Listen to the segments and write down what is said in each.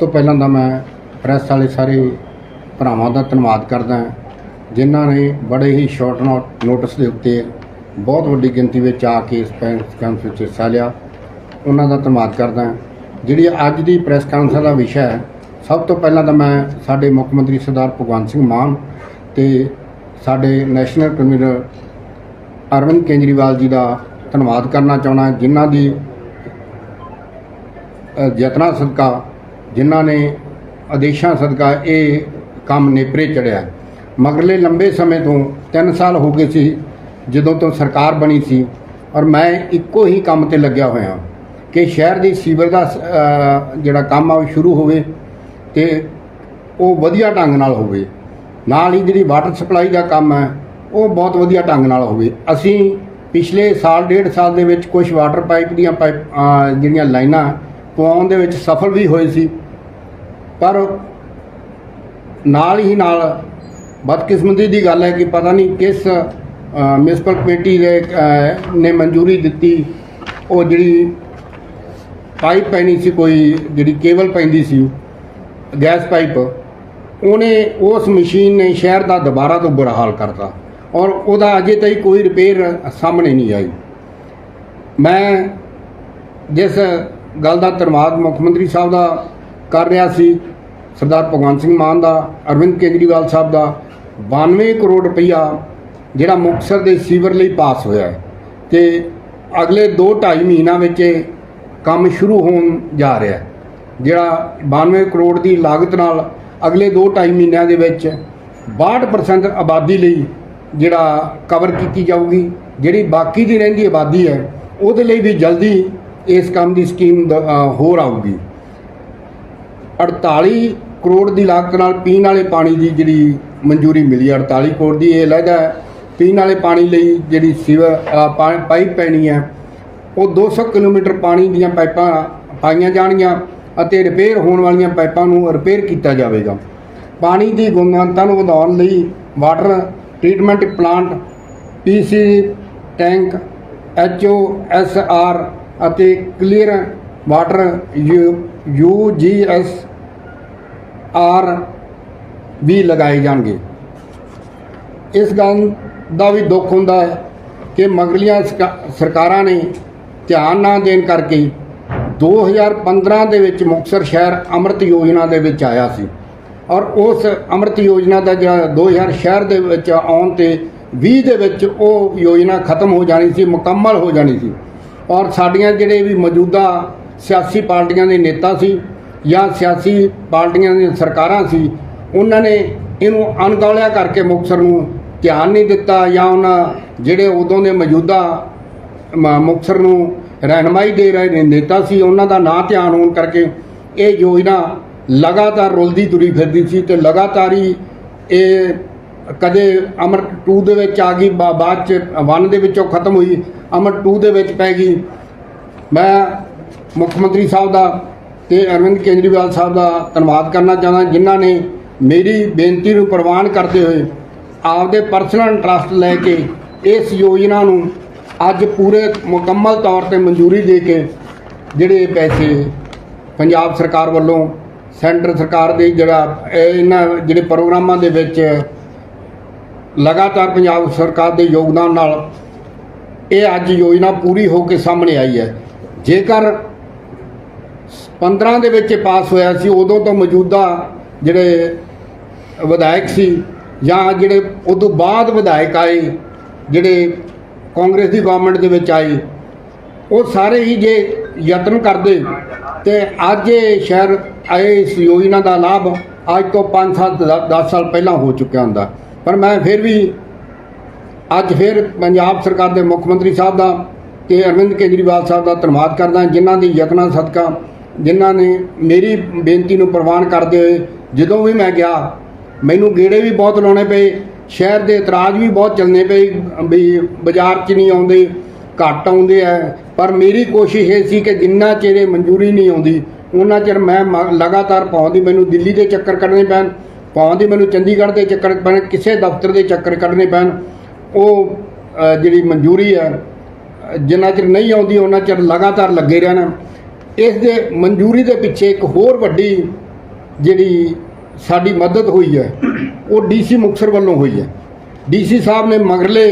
ਤੋਂ ਪਹਿਲਾਂ ਤਾਂ ਮੈਂ ਪ੍ਰੈਸ ਵਾਲੇ ਸਾਰੇ ਭਰਾਵਾਂ ਦਾ ਧੰਨਵਾਦ ਕਰਦਾ ਜਿਨ੍ਹਾਂ ਨੇ ਬੜੇ ਹੀ ਸ਼ਾਰਟ ਨੋਟਿਸ ਦੇ ਉੱਤੇ ਬਹੁਤ ਵੱਡੀ ਗਿਣਤੀ ਵਿੱਚ ਆ ਕੇ ਇਸ ਪ੍ਰੈਸ ਕਾਨਫਰੰਸ ਵਿੱਚ ਹਿੱਸਾ ਲਿਆ। ਉਹਨਾਂ ਦਾ ਧੰਨਵਾਦ ਕਰਦਾ ਜਿਹੜੀ ਅੱਜ ਦੀ ਪ੍ਰੈਸ ਕਾਨਫਰੰਸ ਦਾ ਵਿਸ਼ਾ ਹੈ ਸਭ ਤੋਂ ਪਹਿਲਾਂ ਤਾਂ ਮੈਂ ਸਾਡੇ ਮੁੱਖ ਮੰਤਰੀ ਸਰਦਾਰ ਭਗਵੰਤ ਸਿੰਘ ਮਾਨ ਤੇ ਸਾਡੇ ਨੈਸ਼ਨਲ ਕਨਵੀਨਰ ਅਰਵਿੰਦ ਕੇਜਰੀਵਾਲ ਜੀ ਦਾ ਧੰਨਵਾਦ ਕਰਨਾ ਚਾਹੁੰਦਾ ਜਿਨ੍ਹਾਂ ਦੀ ਅ, ਯਤਨਾਂ ਸਦਕਾ ਜਿਨ੍ਹਾਂ ਨੇ ਆਦੇਸ਼ਾਂ ਸਦਕਾ ਇਹ ਕੰਮ ਨੇਪਰੇ ਚੜਿਆ। ਮਗਰਲੇ ਲੰਬੇ ਸਮੇਂ ਤੋਂ 3 ਸਾਲ ਹੋ ਗਏ ਸੀ ਜਦੋਂ ਤੋਂ ਸਰਕਾਰ ਬਣੀ ਸੀ ਔਰ ਮੈਂ ਇੱਕੋ ਹੀ ਕੰਮ ਤੇ ਲੱਗਿਆ ਹੋਇਆ। ਕਿ ਸ਼ਹਿਰ ਦੀ ਸੀਵਰ ਦਾ ਅ, ਜਿਹੜਾ ਕੰਮ ਆ ਉਹ ਸ਼ੁਰੂ ਹੋਵੇ ਤੇ ਉਹ ਵਧੀਆ ਢੰਗ ਨਾਲ ਹੋਵੇ। ਨਾਲ ਹੀ ਜਿਹੜੀ ਵਾਟਰ ਸਪਲਾਈ ਦਾ ਕੰਮ ਹੈ ਉਹ ਬਹੁਤ ਵਧੀਆ ਢੰਗ ਨਾਲ ਹੋਵੇ। ਅਸੀਂ ਪਿਛਲੇ ਸਾਲ ਡੇਢ ਸਾਲ ਦੇ ਵਿੱਚ ਕੁਝ ਵਾਟਰ ਪਾਈਪ ਦੀਆਂ ਪਾਈਪ ਜਿਹੜੀਆਂ ਲਾਈਨਾਂ ਪਵਾਉਣ ਦੇ ਵਿੱਚ ਸਫਲ ਵੀ ਹੋਏ ਸੀ, ਪਰ ਨਾਲ ਹੀ ਨਾਲ ਬਦਕਿਸਮਤੀ ਦੀ ਗੱਲ ਹੈ ਕਿ ਪਤਾ ਨਹੀਂ ਕਿਸ ਮਿਊਨਿਸਪਲ ਕਮੇਟੀ ਦੇ ਨੇ ਮਨਜ਼ੂਰੀ ਦਿੱਤੀ, ਉਹ ਜਿਹੜੀ ਪਾਈਪ ਪੈਣੀ ਸੀ, ਕੋਈ ਜਿਹੜੀ ਕੇਬਲ ਪੈਂਦੀ ਸੀ, ਗੈਸ ਪਾਈਪ, ਉਹਨੇ ਉਸ ਮਸ਼ੀਨ ਨੇ ਸ਼ਹਿਰ ਦਾ ਦੁਬਾਰਾ ਤੋਂ ਬੁਰਾ ਹਾਲ ਕਰਤਾ ਔਰ ਉਹਦਾ ਅਜੇ ਤਾਈਂ ਕੋਈ ਰਿਪੇਅਰ ਸਾਹਮਣੇ ਨਹੀਂ ਆਈ। ਮੈਂ ਜਿਸ ਗੱਲ ਦਾ ਧੰਨਵਾਦ ਮੁੱਖ ਮੰਤਰੀ ਸਾਹਿਬ ਦਾ ਕਰ ਰਿਹਾ ਸੀ, ਸਰਦਾਰ ਭਗਵੰਤ ਸਿੰਘ ਮਾਨ ਦਾ, ਅਰਵਿੰਦ ਕੇਜਰੀਵਾਲ ਸਾਹਿਬ ਦਾ। 92 ਕਰੋੜ ਰੁਪਈਆ ਜਿਹੜਾ ਮੁਕਤਸਰ ਦੇ ਸੀਵਰ ਲਈ ਪਾਸ ਹੋਇਆ ਹੈ ਤੇ ਅਗਲੇ 2.5 ਮਹੀਨਾ ਵਿੱਚ ਕੰਮ ਸ਼ੁਰੂ ਹੋਣ ਜਾ ਰਿਹਾ ਹੈ। ਜਿਹੜਾ 92 ਕਰੋੜ ਦੀ ਲਾਗਤ ਨਾਲ ਅਗਲੇ 2.5 ਮਹੀਨਿਆਂ ਦੇ ਵਿੱਚ 62% ਆਬਾਦੀ ਲਈ ਜਿਹੜਾ ਕਵਰ ਕੀਤੀ ਜਾਊਗੀ, ਜਿਹੜੀ ਬਾਕੀ ਦੀ ਰਹਿੰਦੀ ਆਬਾਦੀ ਹੈ, ਉਹਦੇ ਲਈ ਵੀ ਜਲਦੀ ਇਸ ਕੰਮ ਦੀ ਸਕੀਮ ਦ- ਹੋਰ ਆਊਗੀ। 48 ਕਰੋੜ ਦੀ ਲਾਗਤ ਨਾਲ ਪੀਣ ਵਾਲੇ ਪਾਣੀ ਦੀ ਜਿਹੜੀ ਮਨਜ਼ੂਰੀ ਮਿਲੀ ਹੈ 48 ਕਰੋੜ ਦੀ, ਇਹ ਲਹਿਦਾ ਹੈ। ਪੀਣ ਵਾਲੇ ਪਾਣੀ ਲਈ ਜਿਹੜੀ ਸੀਵਰ ਪਾ- ਪਾਈਪ ਪੈਣੀ ਹੈ, ਉਹ 200 ਕਿਲੋਮੀਟਰ ਪਾਣੀ ਦੀਆਂ ਪਾਈਪਾਂ ਪਾਈਆਂ ਜਾਣਗੀਆਂ ਅਤੇ ਰਿਪੇਅਰ ਹੋਣ ਵਾਲੀਆਂ ਪਾਈਪਾਂ ਨੂੰ ਰਿਪੇਅਰ ਕੀਤਾ ਜਾਵੇਗਾ। ਪਾਣੀ ਦੀ ਗੁਣਵੱਤਾ ਨੂੰ ਵਧਾਉਣ ਲਈ water treatment plant PC tank HO SR ਅਤੇ clear water U G UGS R ਵੀ ਲਗਾਏ ਜਾਣਗੇ। ਇਸ ਗੱਲ ਦਾ ਵੀ ਦੁੱਖ ਹੁੰਦਾ ਹੈ ਕਿ ਮਗਰਲੀਆਂ ਸਰਕਾ- ਸਰਕਾਰਾਂ ਨੇ ਧਿਆਨ ਨਾ ਦੇਣ ਕਰਕੇ 2015 ਦੇ ਵਿੱਚ ਮੁਕਤਸਰ ਸ਼ਹਿਰ ਅੰਮ੍ਰਿਤ ਯੋਜਨਾ ਦੇ ਵਿੱਚ ਆਇਆ ਸੀ ਔਰ ਉਸ ਅੰਮ੍ਰਿਤ ਯੋਜਨਾ ਦਾ ਜਿਹੜਾ 2000 ਸ਼ਹਿਰ ਦੇ ਵਿੱਚ ਆਉਣ ਤੇ 20 ਦੇ ਵਿੱਚ ਉਹ ਯੋਜਨਾ ਖਤਮ ਹੋ ਜਾਣੀ ਸੀ, ਮੁਕੰਮਲ ਹੋ ਜਾਣੀ ਸੀ। ਔਰ ਸਾਡੀਆਂ ਜਿਹੜੇ ਵੀ ਮੌਜੂਦਾ ਸਿਆਸੀ ਪਾਰਟੀਆਂ ਦੇ ਨੇਤਾ ਸੀ ਜਾਂ ਸਿਆਸੀ ਪਾਰਟੀਆਂ ਦੀਆਂ ਸਰਕਾਰਾਂ ਸੀ, ਉਹਨਾਂ ਨੇ ਇਹਨੂੰ ਅਣਗੌਲਿਆ ਕਰਕੇ ਮੁਕਤਸਰ ਨੂੰ ਧਿਆਨ ਨਹੀਂ ਦਿੱਤਾ ਜਾਂ ਉਹਨਾਂ ਜਿਹੜੇ ਉਦੋਂ ਦੇ ਮੌਜੂਦਾ ਮ- ਮੁਕਤਸਰ ਨੂੰ ਰਹਿਨਮਾਈ ਦੇ ਰਹੇ ਨੇ, ਨੇਤਾ ਸੀ, ਉਹਨਾਂ ਦਾ ਨਾ ਧਿਆਨ ਹੋਣ ਕਰਕੇ ਇਹ ਯੋਜਨਾ ਲਗਾਤਾਰ ਰੁਲਦੀ ਤੁਰੀ ਫਿਰਦੀ ਸੀ ਤੇ ਲਗਾਤਾਰ ਹੀ ਇਹ ਕਦੇ ਅਮਰ 2 ਦੇ ਵਿੱਚ ਆ ਗਈ, ਬਾ- ਬਾਅਦ ਚ 1 ਦੇ ਵਿੱਚੋਂ ਖਤਮ ਹੋਈ, ਅਮਰ 2 ਦੇ ਵਿੱਚ ਪੈ ਗਈ। ਮੈਂ ਮੁੱਖ ਮੰਤਰੀ ਸਾਹਿਬ ਦਾ ਤੇ ਅਰਵਿੰਦ ਕੇਜਰੀਵਾਲ ਸਾਹਿਬ ਦਾ ਧੰਨਵਾਦ ਕਰਨਾ ਚਾਹੁੰਦਾ, ਜਿਨ੍ਹਾਂ ਨੇ ਮੇਰੀ ਬੇਨਤੀ ਨੂੰ ਪ੍ਰਵਾਨ ਕਰਦੇ ਹੋਏ ਆਪਦੇ ਪਰਸਨਲ ਇੰਟਰਸਟ ਲੈ ਕੇ ਇਸ ਯੋਜਨਾ ਨੂੰ ਅੱਜ ਪੂਰੇ ਮੁਕੰਮਲ ਤੌਰ ਤੇ ਮਨਜ਼ੂਰੀ ਦੇ ਕੇ ਜਿਹੜੇ ਪੈਸੇ ਪੰਜਾਬ ਸਰਕਾਰ ਵੱਲੋਂ, ਸੈਂਟਰ ਸਰਕਾਰ ਦੇ ਜਿਹੜਾ ਇਹਨਾਂ ਜਿਹੜੇ ਪ੍ਰੋਗਰਾਮਾਂ ਦੇ ਵਿੱਚ ਲਗਾਤਾਰ ਪੰਜਾਬ ਸਰਕਾਰ ਦੇ ਯੋਗਦਾਨ ਨਾਲ ਇਹ ਅੱਜ ਯੋਜਨਾ ਪੂਰੀ ਹੋ ਕੇ ਸਾਹਮਣੇ ਆਈ ਹੈ। ਜੇਕਰ 15 ਦੇ ਵਿੱਚ ਇਹ ਪਾਸ ਹੋਇਆ ਸੀ, ਉਦੋਂ ਤੋਂ ਮੌਜੂਦਾ ਜਿਹੜੇ ਵਿਧਾਇਕ ਸੀ ਜਾਂ ਜਿਹੜੇ ਉਦੋਂ ਬਾਅਦ ਵਿਧਾਇਕ ਆਏ, ਜਿਹੜੇ ਕਾਂਗਰਸ ਦੀ ਗਵਰਨਮੈਂਟ ਦੇ ਵਿੱਚ ਆਏ, ਉਹ ਸਾਰੇ ਹੀ ਜੇ ਯਤਨ ਕਰਦੇ ਤੇ ਅੱਜ ਇਹ ਸ਼ਹਿਰ ਆਏ ਇਸ ਯੋਜਨਾ ਦਾ ਲਾਭ ਅੱਜ ਤੋਂ 5 ਸਾਲ 10 ਸਾਲ ਪਹਿਲਾਂ ਹੋ ਚੁੱਕਿਆ ਹੁੰਦਾ। ਪਰ ਮੈਂ ਫਿਰ ਵੀ ਅੱਜ ਫਿਰ ਪੰਜਾਬ ਸਰਕਾਰ ਦੇ ਮੁੱਖ ਮੰਤਰੀ ਸਾਹਿਬ ਦਾ ਤੇ ਅਰਵਿੰਦ ਕੇਜਰੀਵਾਲ ਸਾਹਿਬ ਦਾ ਧੰਨਵਾਦ ਕਰਦਾ, ਜਿਨ੍ਹਾਂ ਦੀ ਯਤਨਾਂ ਸਦਕਾ, ਜਿਨ੍ਹਾਂ ਨੇ ਮੇਰੀ ਬੇਨਤੀ ਨੂੰ ਪ੍ਰਵਾਨ ਕਰਦੇ ਹੋਏ ਜਦੋਂ ਵੀ ਮੈਂ ਗਿਆ, ਮੈਨੂੰ ਗੇੜੇ ਵੀ ਬਹੁਤ ਲਾਉਣੇ ਪਏ, ਸ਼ਹਿਰ ਦੇ ਇਤਰਾਜ਼ ਵੀ ਬਹੁਤ ਚੱਲਣੇ ਪਏ, ਵੀ ਬਾਜ਼ਾਰ 'ਚ ਨਹੀਂ ਆਉਂਦੇ, ਘੱਟ ਆਉਂਦੇ ਆ, ਪਰ ਮੇਰੀ ਕੋਸ਼ਿਸ਼ ਇਹ ਸੀ ਕਿ ਜਿੰਨਾ ਚਿਰ ਮਨਜ਼ੂਰੀ ਨਹੀਂ ਆਉਂਦੀ, ਉਹਨਾਂ ਚਿਰ ਮੈਂ ਮ- ਲਗਾਤਾਰ ਪਾਉਂਦੀ ਮੈਨੂੰ ਦਿੱਲੀ ਦੇ ਚੱਕਰ ਕੱਢਣੇ ਪੈਣ ਪਾਉਂਦੀ ਮੈਨੂੰ ਚੰਡੀਗੜ੍ਹ ਦੇ ਚੱਕਰ ਪੈਣ ਕਿਸੇ ਦਫ਼ਤਰ ਦੇ ਚੱਕਰ ਕੱਢਣੇ ਪੈਣ ਉਹ ਜਿਹੜੀ ਮਨਜ਼ੂਰੀ ਹੈ ਅ, ਜਿੰਨਾ ਚਿਰ ਨਹੀਂ ਆਉਂਦੀ ਉਹਨਾਂ ਚਿਰ ਲਗਾਤਾਰ ਲੱਗੇ ਰਹਿਣਾ। ਇਸ ਦੇ ਮਨਜ਼ੂਰੀ ਦੇ ਪਿੱਛੇ ਇੱਕ ਹੋਰ ਵੱਡੀ ਜਿਹੜੀ ਸਾਡੀ ਮਦਦ ਹੋਈ ਹੈ ਉਹ ਡੀਸੀ ਮੁਕਤਸਰ ਵੱਲੋਂ ਹੋਈ ਹੈ। ਡੀਸੀ ਸਾਹਿਬ ਨੇ ਮਗਰਲੇ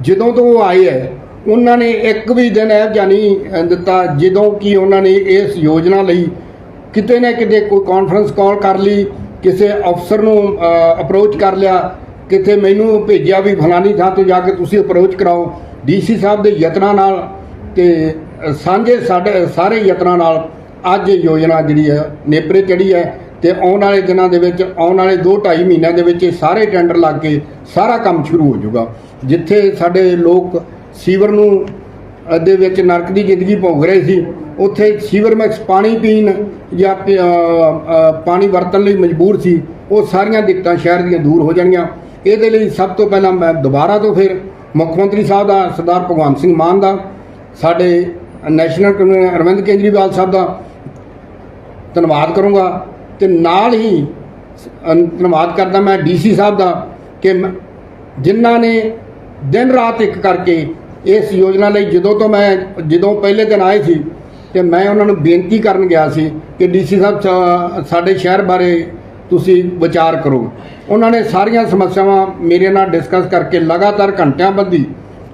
ਜਦੋਂ ਤੋਂ ਉਹ ਆਏ ਹੈ ਉਹਨਾਂ ਨੇ ਇੱਕ ਵੀ ਦਿਨ ਇਹ ਜਾਨੀ ਦਿੱਤਾ ਜਦੋਂ ਕਿ ਉਹਨਾਂ ਨੇ ਇਸ ਯੋਜਨਾ ਲਈ ਕਿਤੇ ਨਾ ਕਿਤੇ ਕੋਈ ਕਾਨਫਰੰਸ ਕਾਲ ਕਰ ਲਈ ਕਿਸੇ ਅਫਸਰ ਨੂੰ ਅਪਰੋਚ ਕਰ ਲਿਆ ਕਿਤੇ ਮੈਨੂੰ ਭੇਜਿਆ ਵੀ ਫਲਾਨੀ ਥਾਂ 'ਤੇ ਜਾ ਕੇ ਤੁਸੀਂ ਅਪਰੋਚ ਕਰਾਓ। ਡੀਸੀ ਸਾਹਿਬ ਦੇ ਯਤਨਾਂ ਨਾਲ ਤੇ ਸਾਂਝੇ ਸਾਡੇ, ਸਾਰੇ ਯਤਨਾਂ ਨਾਲ ਅੱਜ ਇਹ ਯੋਜਨਾ ਜਿਹੜੀ ਹੈ, ਨੇਪਰੇ ਚੜੀ ਹੈ ਤੇ ਆਉਣ ਵਾਲੇ ਦਿਨਾਂ ਦੇ ਵਿੱਚ, ਆਉਣ ਵਾਲੇ 2-2.5 ਮਹੀਨਿਆਂ ਦੇ ਵਿੱਚ ਇਹ ਸਾਰੇ ਟੈਂਡਰ ਲੱਗ ਕੇ ਸਾਰਾ ਕੰਮ ਸ਼ੁਰੂ ਹੋ ਜਾਊਗਾ। ਜਿੱਥੇ ਸਾਡੇ ਲੋਕ ਸੀਵਰ ਨੂੰ ਦੇ ਵਿੱਚ ਨਰਕ ਦੀ ਜ਼ਿੰਦਗੀ ਭੋਗ ਰਹੇ ਸੀ। ਉੱਥੇ ਸੀਵਰ ਮੈਕਸ ਪਾਣੀ ਪੀਣ ਜਾਂ ਪਾਣੀ ਵਰਤਣ ਲਈ ਮਜਬੂਰ ਸੀ। ਉਹ ਸਾਰੀਆਂ ਦਿੱਕਤਾਂ ਸ਼ਹਿਰ ਦੀਆਂ ਦੂਰ ਹੋ ਜਾਣਗੀਆਂ ਇਹਦੇ ਲਈ ਸਭ ਤੋਂ ਪਹਿਲਾਂ ਮੈਂ ਦੁਬਾਰਾ ਤੋਂ ਫਿਰ ਮੁੱਖ ਮੰਤਰੀ ਸਾਹਿਬ ਦਾ, ਸਰਦਾਰ ਭਗਵੰਤ ਸਿੰਘ ਮਾਨ ਦਾ, ਸਾਡੇ ਨੈਸ਼ਨਲ ਕਨਵੀਨਰ ਅਰਵਿੰਦ ਕੇਜਰੀਵਾਲ ਸਾਹਿਬ ਦਾ ਧੰਨਵਾਦ ਕਰੂੰਗਾ। ਤੇ ਨਾਲ ਹੀ ਧੰਨਵਾਦ ਕਰਦਾ ਮੈਂ ਡੀਸੀ ਸਾਹਿਬ ਦਾ ਕਿ ਮ- ਜਿਨ੍ਹਾਂ ਨੇ ਦਿਨ ਰਾਤ ਇੱਕ ਕਰਕੇ ਇਸ ਯੋਜਨਾ ਲਈ ਜਦੋਂ ਤੋਂ ਮੈਂ, ਜਦੋਂ ਪਹਿਲੇ ਦਿਨ ਆਏ ਸੀ ਤੇ ਮੈਂ ਉਹਨਾਂ ਨੂੰ ਬੇਨਤੀ ਕਰਨ ਗਿਆ ਸੀ ਕਿ ਡੀਸੀ ਸਾਹਿਬ, ਸਾ- ਸਾਡੇ ਸ਼ਹਿਰ ਬਾਰੇ ਤੁਸੀਂ ਵਿਚਾਰ ਕਰੋ। ਉਹਨਾਂ ਨੇ ਸਾਰੀਆਂ ਸਮੱਸਿਆਵਾਂ ਮੇਰੇ ਨਾਲ ਡਿਸਕਸ ਕਰਕੇ ਲਗਾਤਾਰ ਘੰਟਿਆਂ ਬੱਧੀ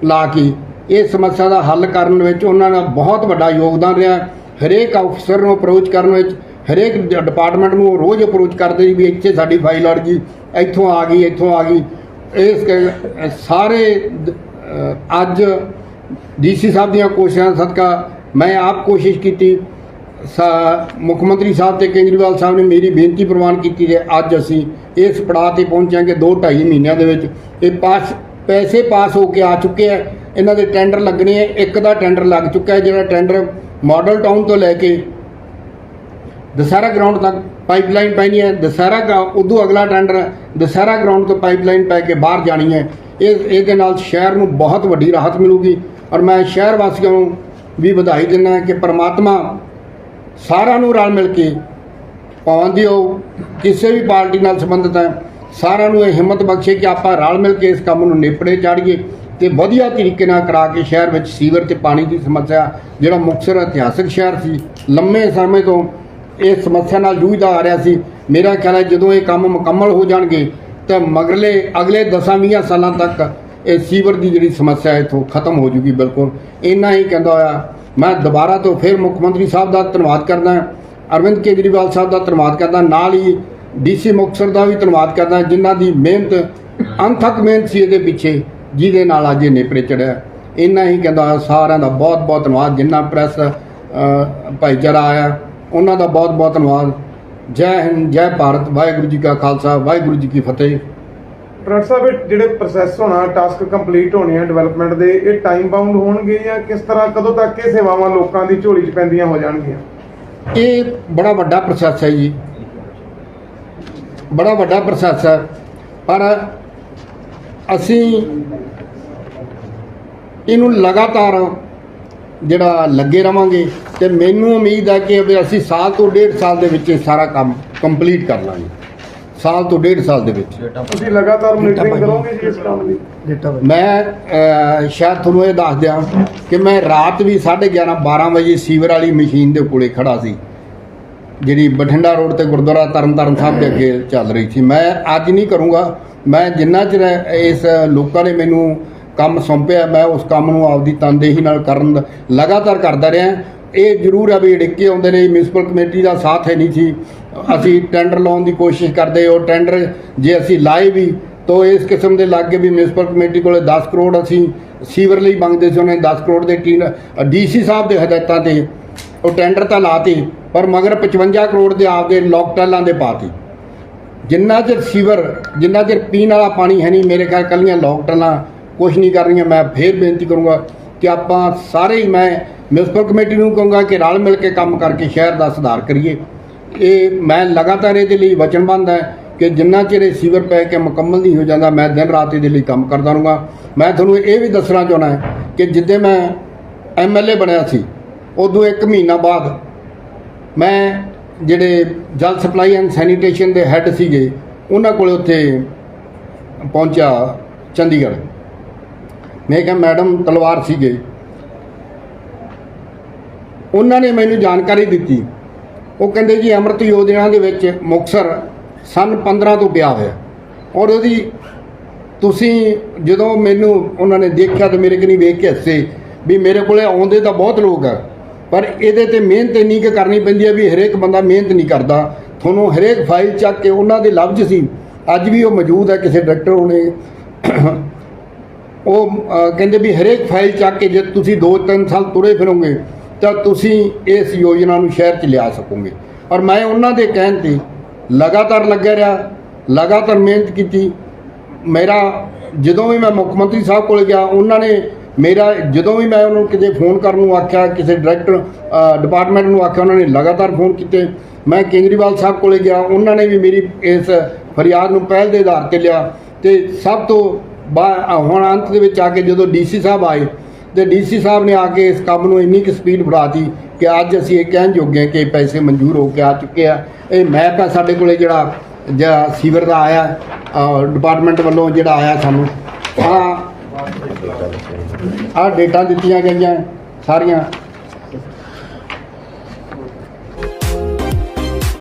ਲਾ ਕੇ ਇਹ ਸਮੱਸਿਆ ਦਾ ਹੱਲ ਕਰਨ ਵਿੱਚ ਉਹਨਾਂ ਦਾ ਬਹੁਤ ਵੱਡਾ ਯੋਗਦਾਨ ਰਿਹਾ। ਹਰੇਕ ਅਫਸਰ ਨੂੰ ਅਪਰੋਚ ਕਰਨ ਵਿੱਚ, ਹਰੇਕ ਡਿਪਾਰਟਮੈਂਟ ਨੂੰ ਉਹ ਰੋਜ਼ ਅਪਰੋਚ ਕਰਦੇ ਸੀ ਵੀ ਇੱਥੇ ਸਾਡੀ ਫਾਈਲ ਅੜ ਗਈ, ਇੱਥੋਂ ਆ ਗਈ, ਇੱਥੋਂ ਆ ਗਈ। ਇਸ ਕ- ਸਾਰੇ ਅੱਜ ਡੀਸੀ ਸਾਹਿਬ ਦੀਆਂ ਕੋਸ਼ਿਸ਼ਾਂ ਸਦਕਾ ਮੈਂ ਆਪ ਕੋਸ਼ਿਸ਼ ਕੀਤੀ। ਸਾ- ਮੁੱਖ ਮੰਤਰੀ ਸਾਹਿਬ ਤੇ ਕੇਜਰੀਵਾਲ ਸਾਹਿਬ ਨੇ ਮੇਰੀ ਬੇਨਤੀ ਪ੍ਰਵਾਨ ਕੀਤੀ ਤੇ ਅੱਜ ਅਸੀਂ ਇਸ ਪੜਾਅ ਤੇ ਪਹੁੰਚਾਂਗੇ 2.5 ਮਹੀਨਿਆਂ ਦੇ ਵਿੱਚ। ਇਹ ਪਾਸ, ਪੈਸੇ ਪਾਸ ਹੋ ਕੇ ਆ ਚੁੱਕੇ ਆ ਇਹਨਾਂ ਦੇ ਟੈਂਡਰ ਲੱਗਣੇ ਆ ਇੱਕ ਦਾ ਟੈਂਡਰ ਲੱਗ ਚੁੱਕਾ ਹੈ, ਜਿਹੜਾ ਟੈਂਡਰ ਮਾਡਲ ਟਾਊਨ ਤੋਂ ਲੈ ਕੇ ਦਸਹਿਰਾ ਗਰਾਊਂਡ ਤੱਕ ਪਾਈਪਲਾਈਨ ਪੈਣੀ ਹੈ। ਦਸਹਿਰਾ ਗਾ ਉਦੋਂ ਅਗਲਾ ਟੈਂਡਰ ਦਸਹਿਰਾ ਗਰਾਊਂਡ ਤੋਂ ਪਾਈਪਲਾਈਨ ਪੈ ਕੇ ਬਾਹਰ ਜਾਣੀ ਹੈ। ਇਹ ਇਹਦੇ ਨਾਲ ਸ਼ਹਿਰ ਨੂੰ ਬਹੁਤ ਵੱਡੀ ਰਾਹਤ ਮਿਲੂਗੀ। ਔਰ ਮੈਂ ਸ਼ਹਿਰ ਵਾਸੀਆਂ ਨੂੰ ਵੀ ਵਧਾਈ ਦਿੰਦਾ ਕਿ ਪ੍ਰਮਾਤਮਾ ਸਾਰਿਆਂ ਨੂੰ ਰਲ ਮਿਲ ਕੇ ਪਾਉਣ ਦੀ ਉਹ ਕਿਸੇ ਵੀ ਪਾਰਟੀ ਨਾਲ ਸੰਬੰਧਿਤ ਹੈ, ਸਾਰਿਆਂ ਨੂੰ ਇਹ ਹਿੰਮਤ ਬਖਸ਼ੇ ਕਿ ਆਪਾਂ ਰਲ ਮਿਲ ਕੇ ਇਸ ਕੰਮ ਨੂੰ ਨੇਪੜੇ, ਚਾੜੀਏ ਤੇ ਵਧੀਆ ਤਰੀਕੇ ਨਾਲ ਕਰਾ ਕੇ ਸ਼ਹਿਰ ਵਿੱਚ ਸੀਵਰ ਤੇ ਪਾਣੀ ਦੀ ਸਮੱਸਿਆ, ਜਿਹੜਾ ਮੁਕਤਸਰ ਇਤਿਹਾਸਕ ਸ਼ਹਿਰ ਸੀ, ਲੰਮੇ ਸਮੇਂ ਤੋਂ ਇਹ ਸਮੱਸਿਆ ਨਾਲ ਜੂਝਦਾ ਆ ਰਿਹਾ ਸੀ। ਮੇਰਾ ਖਿਆਲ ਹੈ ਜਦੋਂ ਇਹ ਕੰਮ ਮੁਕੰਮਲ ਹੋ ਜਾਣਗੇ ਤਾਂ ਮਗਰਲੇ ਅਗਲੇ 10-20 ਸਾਲਾਂ ਤੱਕ ਇਹ ਸੀਵਰ ਦੀ ਜਿਹੜੀ ਸਮੱਸਿਆ ਇਥੋਂ ਖਤਮ ਹੋ ਜੂਗੀ ਬਿਲਕੁਲ। ਇੰਨਾ ਹੀ ਕਹਿੰਦਾ ਹੋਇਆ। ਮੈਂ ਦੁਬਾਰਾ ਤੋਂ ਫਿਰ ਮੁੱਖ ਮੰਤਰੀ ਸਾਹਿਬ ਦਾ ਧੰਨਵਾਦ ਕਰਦਾ ਅਰਵਿੰਦ ਕੇਜਰੀਵਾਲ ਸਾਹਿਬ ਦਾ ਧੰਨਵਾਦ ਕਰਦਾ ਨਾਲ ਹੀ ਡੀਸੀ ਮੁਕਤਸਰ ਦਾ ਵੀ ਧੰਨਵਾਦ ਕਰਦਾ ਜਿਨ੍ਹਾਂ ਦੀ ਮਿਹਨਤ, ਅਣਥੱਕ ਮਿਹਨਤ ਸੀ ਇਹਦੇ ਪਿੱਛੇ, ਜਿਹਦੇ ਨਾਲ ਅੱਜ ਇਹ ਨੇਪਰੇ ਚੜਿਆ ਇੰਨਾ ਹੀ ਕਹਿੰਦਾ ਹੋਇਆ। ਸਾਰਿਆਂ ਦਾ ਬਹੁਤ ਬਹੁਤ ਧੰਨਵਾਦ। ਜਿੰਨਾ ਪ੍ਰੈਸ ਭਾਈਚਾਰਾ ਆਇਆ, ਉਹਨਾਂ ਦਾ ਬਹੁਤ ਬਹੁਤ ਧੰਨਵਾਦ। ਜੈ ਹਿੰਦ ਜੈ ਭਾਰਤ ਵਾਹਿਗੁਰੂ ਜੀ ਕਾ ਖਾਲਸਾ ਵਾਹਿਗੁਰੂ ਜੀ ਕੀ ਫਤਿਹ। ਡਾਕਟਰ ਸਾਹਿਬ ਇਹ ਜਿਹੜੇ ਪ੍ਰੋਸੈਸ ਹੋਣਾ ਟਾਸਕ ਕੰਪਲੀਟ ਹੋਣੇ ਆ ਡਿਵੈਲਪਮੈਂਟ ਦੇ ਇਹ ਟਾਈਮ ਬਾਉਂਡ ਹੋਣਗੇ ਜਾਂ ਕਿਸ ਤਰ੍ਹਾਂ ਕਦੋਂ ਤੱਕ ਇਹ ਸੇਵਾਵਾਂ ਲੋਕਾਂ ਦੀ ਝੋਲੀ 'ਚ ਪੈਂਦੀਆਂ ਹੋ ਜਾਣਗੀਆਂ? ਇਹ ਬੜਾ ਵੱਡਾ ਪ੍ਰੋਸੈਸ ਹੈ ਜੀ। ਬੜਾ ਵੱਡਾ ਪ੍ਰੋਸੈਸ ਹੈ। ਪਰ ਅਸੀਂ ਇਹਨੂੰ ਲਗਾਤਾਰ ਜਿਹੜਾ ਲੱਗੇ ਰਵਾਂਗੇ ਤੇ ਮੈਨੂੰ ਉਮੀਦ ਹੈ ਕਿ ਅਸੀਂ ਸਾਲ ਤੋਂ ਡੇਢ ਸਾਲ ਦੇ ਵਿੱਚ ਇਹ ਸਾਰਾ ਕੰਮ ਕੰਪਲੀਟ ਕਰ ਲਾਂਗੇ। ਸਾਲ ਤੋਂ ਡੇਢ ਸਾਲ ਦੇ ਵਿੱਚ। ਤੁਸੀਂ ਲਗਾਤਾਰ ਮੋਨੀਟਰਿੰਗ ਕਰੋਗੇ ਜੀ ਇਸ ਕੰਮ ਦੀ? ਮੈਂ ਸ਼ਾਇਦ ਤੁਹਾਨੂੰ ਇਹ ਦੱਸ ਦਿਆਂ ਕਿ ਮੈਂ ਰਾਤ ਵੀ 11:30 12 ਵਜੇ ਸੀਵਰ ਵਾਲੀ ਮਸ਼ੀਨ ਦੇ ਕੋਲੇ ਖੜਾ ਸੀ। ਜਿਹੜੀ ਬਠਿੰਡਾ ਰੋਡ ਤੇ ਗੁਰਦੁਆਰਾ ਤਰਨਤਾਰਨ ਸਾਹਿਬ ਦੇ ਅੱਗੇ ਚੱਲ ਰਹੀ ਸੀ। ਮੈਂ ਅੱਜ ਨਹੀਂ ਕਰੂੰਗਾ। ਮੈਂ ਜਿੰਨਾ ਚਿਰ ਇਸ ਲੋਕਾਂ ਨੇ ਮੈਨੂੰ ਕੰਮ ਸੌਂਪਿਆ, ਮੈਂ ਉਸ ਕੰਮ ਨੂੰ ਆਪਦੀ ਤਨਦੇਹੀ ਨਾਲ ਕਰਨ ਦਾ ਲਗਾਤਾਰ ਕਰਦਾ ਰਿਹਾ। ਇਹ ਜ਼ਰੂਰ ਆ ਵੀ ਅੜਿੱਕੇ ਆਉਂਦੇ ਨੇ ਮਿਊਨਿਸਪਲ ਕਮੇਟੀ ਦਾ ਸਾਥ ਹੈ ਨਹੀਂ ਸੀ। ਅਸੀਂ ਟੈਂਡਰ ਲਾਉਣ ਦੀ ਕੋਸ਼ਿਸ਼ ਕਰਦੇ, ਉਹ ਟੈਂਡਰ ਜੇ ਅਸੀਂ ਲਾਏ ਵੀ, ਤੋ ਇਸ ਕਿਸਮ ਦੇ ਲੱਗੇ ਵੀ ਮਿਊਨਿਸਪਲ ਕਮੇਟੀ ਕੋਲੇ 10 ਕਰੋੜ ਅਸੀਂ ਸੀਵਰ ਲਈ ਮੰਗਦੇ ਸੀ, ਉਹਨੇ 10 ਕਰੋੜ ਦੇ ਟੀਨ ਡੀਸੀ ਸਾਹਿਬ ਦੇ ਹਦਾਇਤਾਂ ਤੇ ਉਹ ਟੈਂਡਰ ਤਾਂ ਲਾਤੇ, ਪਰ ਮਗਰ 55 ਕਰੋੜ ਦੇ ਆਪਦੇ ਲੋਕ ਲੋਕਟੈਲਾਂ ਦੇ ਪਾਤੀ। ਜਿੰਨਾ ਚਿਰ ਸੀਵਰ, ਜਿੰਨਾ ਚਿਰ ਪੀਣ ਵਾਲਾ ਪਾਣੀ ਹੈ ਨਹੀਂ, ਮੇਰੇ ਖਿਆਲ ਕੱਲੀਆਂ ਲੋਕਟੈਲਾਂ ਕੁਝ ਨਹੀਂ ਕਰ ਰਹੀਆਂ, ਮੈਂ ਫੇਰ ਬੇਨਤੀ ਕਰੂੰਗਾ ਕਿ ਆਪਾਂ ਸਾਰੇ ਹੀ ਮੈਂ ਮਿਊਨਿਸਪਲ ਕਮੇਟੀ ਨੂੰ ਕਹੂੰਗਾ ਕਿ ਰਲ ਮਿਲ ਕੇ ਕੰਮ ਕਰਕੇ ਸ਼ਹਿਰ ਦਾ ਸੁਧਾਰ ਕਰੀਏ। ਇਹ ਮੈਂ ਲਗਾਤਾਰ ਇਹਦੇ ਲਈ ਵਚਨਬੰਦ ਹੈ ਕਿ ਜਿੰਨਾ ਚਿਰ ਇਹ ਸੀਵਰ ਪੈ ਕੇ ਮੁਕੰਮਲ ਨਹੀਂ ਹੋ ਜਾਂਦਾ, ਮੈਂ ਦਿਨ ਰਾਤ ਇਹਦੇ ਲਈ ਕੰਮ ਕਰਦਾ ਰਹੂੰਗਾ। ਮੈਂ ਤੁਹਾਨੂੰ ਇਹ ਵੀ ਦੱਸਣਾ ਚਾਹੁੰਦਾ ਹਾਂ ਕਿ ਜਿੱਦੇ ਮੈਂ ਐਮਐਲਏ ਬਣਿਆ ਸੀ, ਉਦੋਂ ਇੱਕ ਮਹੀਨਾ ਬਾਅਦ ਮੈਂ ਜਿਹੜੇ ਜਲ ਸਪਲਾਈ ਐਂਡ ਸੈਨੀਟੇਸ਼ਨ ਦੇ ਹੈੱਡ ਸੀਗੇ, ਉਹਨਾਂ ਕੋਲ ਉੱਥੇ ਪਹੁੰਚਿਆ ਚੰਡੀਗੜ੍ਹ। ਮੈਂ ਕਿਹਾ, ਮੈਡਮ, ਤਲਵਾਰ ਸੀਗੇ। ਉਹਨਾਂ ਨੇ ਮੈਨੂੰ ਜਾਣਕਾਰੀ ਦਿੱਤੀ। ਉਹ ਕਹਿੰਦੇ ਜੀ, ਅੰਮ੍ਰਿਤ ਯੋਜਨਾ ਦੇ ਵਿੱਚ ਮੁਕਸਰ ਸਨ 15 ਤੋਂ ਪਿਆ ਹੋਇਆ। ਔਰ ਉਹਦੀ ਤੁਸੀਂ ਜਦੋਂ ਮੈਨੂੰ ਉਹਨਾਂ ਨੇ ਦੇਖਿਆ ਤੇ ਮੇਰੇ ਕਨੀ ਵੇਖ ਕੇ ਹੱਸੇ ਵੀ ਮੇਰੇ ਕੋਲੇ ਆਉਂਦੇ ਤਾਂ ਬਹੁਤ ਲੋਕ ਆ, ਪਰ ਇਹਦੇ ਤੇ ਮਿਹਨਤ ਇੰਨੀ ਕੁ ਕਰਨੀ ਪੈਂਦੀ ਹੈ ਵੀ ਹਰੇਕ ਬੰਦਾ ਮਿਹਨਤ ਨਹੀਂ ਕਰਦਾ। ਤੁਹਾਨੂੰ ਹਰੇਕ ਫਾਈਲ ਚੱਕ ਕੇ ਉਹਨਾਂ ਦੇ ਲਫ਼ਜ਼ ਸੀ। ਅੱਜ ਵੀ ਉਹ ਮੌਜੂਦ ਹੈ ਕਿਸੇ ਡਾਕਟਰ ਹੋਣੇ। ਉਹ ਕਹਿੰਦੇ ਵੀ ਹਰੇਕ ਫਾਈਲ ਚੱਕ ਕੇ ਜੇ ਤੁਸੀਂ 2-3 ਸਾਲ ਤੁਰੇ ਫਿਰੋਗੇ, ਤਾਂ ਤੁਸੀਂ ਇਸ ਯੋਜਨਾ ਨੂੰ ਸ਼ਹਿਰ 'ਚ ਲਿਆ ਸਕੋਗੇ। ਔਰ ਮੈਂ ਉਹਨਾਂ ਦੇ ਕਹਿਣ ਤੇ ਲਗਾਤਾਰ ਲੱਗਿਆ ਰਿਹਾ, ਲਗਾਤਾਰ ਮਿਹਨਤ ਕੀਤੀ। ਮੇਰਾ, ਜਦੋਂ ਵੀ ਮੈਂ ਮੁੱਖ ਮੰਤਰੀ ਸਾਹਿਬ ਕੋਲ ਗਿਆ, ਉਹਨਾਂ ਨੇ ਮੇਰਾ, ਜਦੋਂ ਵੀ ਮੈਂ ਉਹਨੂੰ ਕਿਤੇ ਫੋਨ ਕਰਨ ਨੂੰ ਆਖਿਆ, ਕਿਸੇ ਡਾਇਰੈਕਟਰ ਡਿਪਾਰਟਮੈਂਟ ਨੂੰ ਆਖਿਆ, ਉਹਨਾਂ ਨੇ ਲਗਾਤਾਰ ਫੋਨ ਕੀਤੇ। ਮੈਂ ਕੇਜਰੀਵਾਲ ਸਾਹਿਬ ਕੋਲੇ ਗਿਆ, ਉਹਨਾਂ ਨੇ ਵੀ ਮੇਰੀ ਇਸ ਫਰਿਆਦ ਨੂੰ ਪਹਿਲ ਦੇ ਆਧਾਰ ਤੇ ਲਿਆ। ਤੇ ਸਭ ਤੋਂ ਬਾ- ਹੁਣ ਅੰਤ ਦੇ ਵਿੱਚ ਆ ਕੇ ਜਦੋਂ ਡੀਸੀ ਸਾਹਿਬ ਆਏ, ਤੇ ਡੀਸੀ ਸਾਹਿਬ ਨੇ ਆ ਕੇ ਇਸ ਕੰਮ ਨੂੰ ਇੰਨੀ ਕੁ ਸਪੀਡ ਵਧਾਤੀ ਕਿ ਅੱਜ ਅਸੀਂ ਇਹ ਕਹਿਣ ਜੋਗੇ ਹਾਂ ਕਿ ਇਹ ਪੈਸੇ ਮਨਜ਼ੂਰ ਹੋ ਕੇ ਆ ਚੁੱਕੇ ਆ। ਇਹ ਮੈਪ ਹੈ ਸਾਡੇ ਕੋਲੇ ਜਿਹੜਾ ਜਿਹੜਾ ਸੀਵਰ ਦਾ ਆਇਆ ਡਿਪਾਰਟਮੈਂਟ ਵੱਲੋਂ ਜਿਹੜਾ ਆਇਆ ਸਾਨੂੰ ਆ ਆ ਡੇਟਾ ਦਿੱਤੀਆਂ ਗਈਆਂ, ਸਾਰੀਆਂ।